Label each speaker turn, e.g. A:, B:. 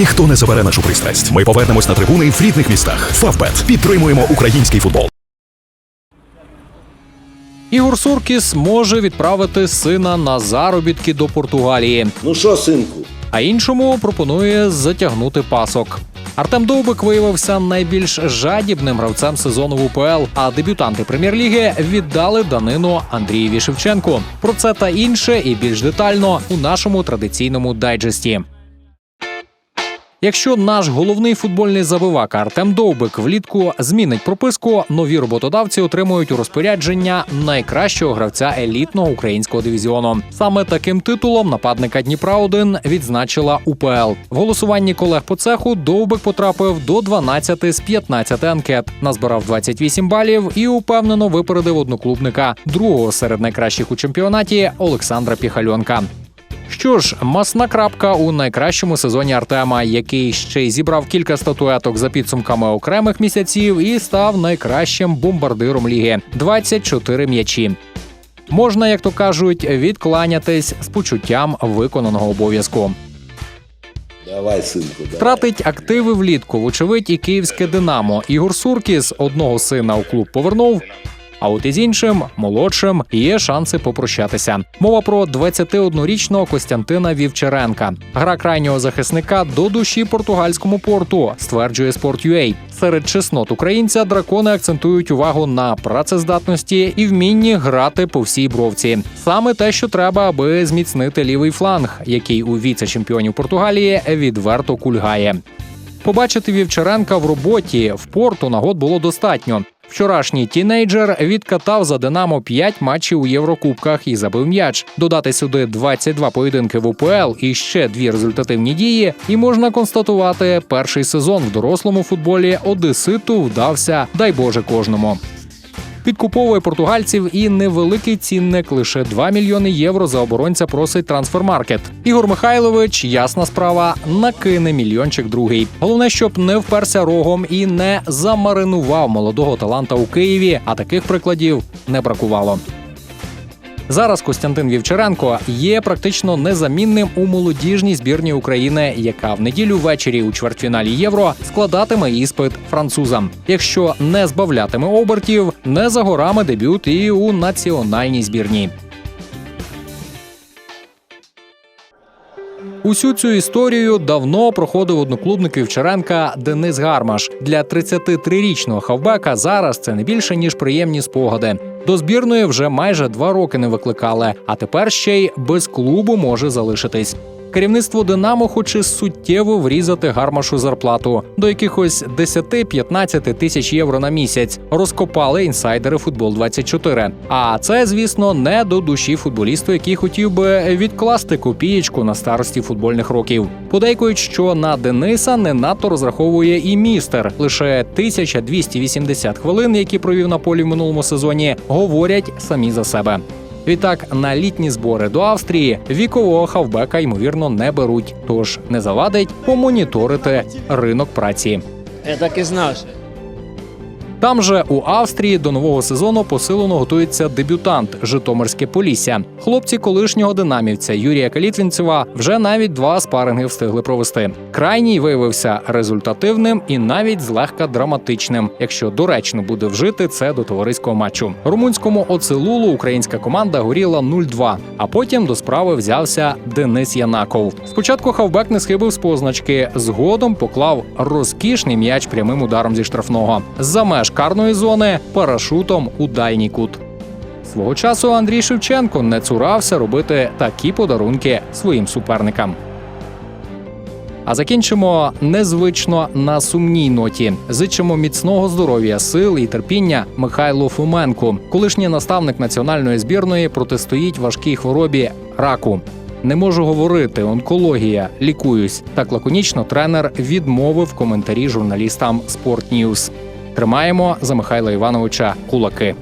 A: Ніхто не забере нашу пристрасть. Ми повернемось на трибуни в рідних містах. Фавбет підтримуємо український футбол.
B: Ігор Суркіс може відправити сина на заробітки до Португалії,
C: Ну що, синку?
B: а іншому пропонує затягнути пасок. Артем Довбик виявився найбільш жадібним гравцем сезону в УПЛ, а дебютанти прем'єр-ліги віддали данину Андрієві Шевченку. Про це та інше і більш детально у нашому традиційному дайджесті. Якщо наш головний футбольний забивака Артем Довбик влітку змінить прописку, нові роботодавці отримують у розпорядження найкращого гравця елітного українського дивізіону. Саме таким титулом нападника Дніпра 1 відзначила УПЛ. В голосуванні колег по цеху Довбик потрапив до 12 з 15 анкет, назбирав 28 балів і упевнено випередив одноклубника другого серед найкращих у чемпіонаті Олександра Піхальонка. Що ж, масна крапка у найкращому сезоні Артема, який ще й зібрав кілька статуеток за підсумками окремих місяців і став найкращим бомбардиром ліги 24 м'ячі. Можна, як то кажуть, відкланятись з почуттям виконаного обов'язку.
C: Давай, синку, давай.
B: Втратить активи влітку, вочевидь, і київське Динамо. Ігор Суркіс одного сина у клуб повернув. А от із іншим, молодшим, є шанси попрощатися. Мова про 21-річного Костянтина Вівчаренка. Гра крайнього захисника до душі португальському порту, стверджує Sport.ua. Серед чеснот українця дракони акцентують увагу на працездатності і вмінні грати по всій бровці. Саме те, що треба, аби зміцнити лівий фланг, який у віце-чемпіонів Португалії відверто кульгає. Побачити Вівчаренка в роботі в порту нагод було достатньо. Вчорашній тінейджер відкатав за Динамо 5 матчів у Єврокубках і забив м'яч. Додати сюди 22 поєдинки в УПЛ і ще дві результативні дії. І можна констатувати, перший сезон в дорослому футболі Одеситу вдався, дай Боже кожному. Підкуповує португальців і невеликий цінник лише 2 мільйони євро за оборонця просить трансфермаркет. Ігор Михайлович, ясна справа, накине мільйончик другий. Головне, щоб не вперся рогом і не замаринував молодого таланта у Києві. А таких прикладів не бракувало. Зараз Костянтин Вівчаренко є практично незамінним у молодіжній збірні України, яка в неділю ввечері у чвертьфіналі євро складатиме іспит французам. Якщо не збавлятиме обертів, не за горами дебют і у національній збірній. Усю цю історію давно проходив одноклубник Івчаренка Денис Гармаш. Для 33-річного хавбека зараз це не більше ніж приємні спогади. До збірної вже майже два роки не викликали, а тепер ще й без клубу може залишитись. Керівництво Динамо хоче суттєво врізати гармашу зарплату до якихось 10-15 тисяч євро на місяць. Розкопали інсайдери футбол 24 А це, звісно, не до душі футболісту, який хотів би відкласти копієчку на старості футбольних років. Подейкують, що на Дениса не надто розраховує і містер. Лише 1280 хвилин, які провів на полі в минулому сезоні, говорять самі за себе. Відтак на літні збори до Австрії вікового хавбека ймовірно не беруть, тож не завадить помоніторити ринок праці.
D: Я так і знав.
B: Там же у Австрії до нового сезону посилено готується дебютант Житомирське Полісся. Хлопці колишнього динамівця Юрія Калітвінцева вже навіть два спаринги встигли провести. Крайній виявився результативним і навіть злегка драматичним, якщо доречно буде вжити це до товариського матчу. Румунському оцелулу українська команда горіла 0-2, а потім до справи взявся Денис Янаков. Спочатку хавбек не схибив з позначки, згодом поклав розкішний м'яч прямим ударом зі штрафного. За меж карної зони парашутом у дальній кут. Свого часу Андрій Шевченко не цурався робити такі подарунки своїм суперникам. А закінчимо незвично на сумній ноті. Зичимо міцного здоров'я, сил і терпіння Михайлу Фоменку. Колишній наставник національної збірної протистоїть важкій хворобі раку. Не можу говорити, онкологія, лікуюсь. Так лаконічно тренер відмовив коментарі журналістам Sport News. Тримаємо за Михайла Івановича кулаки.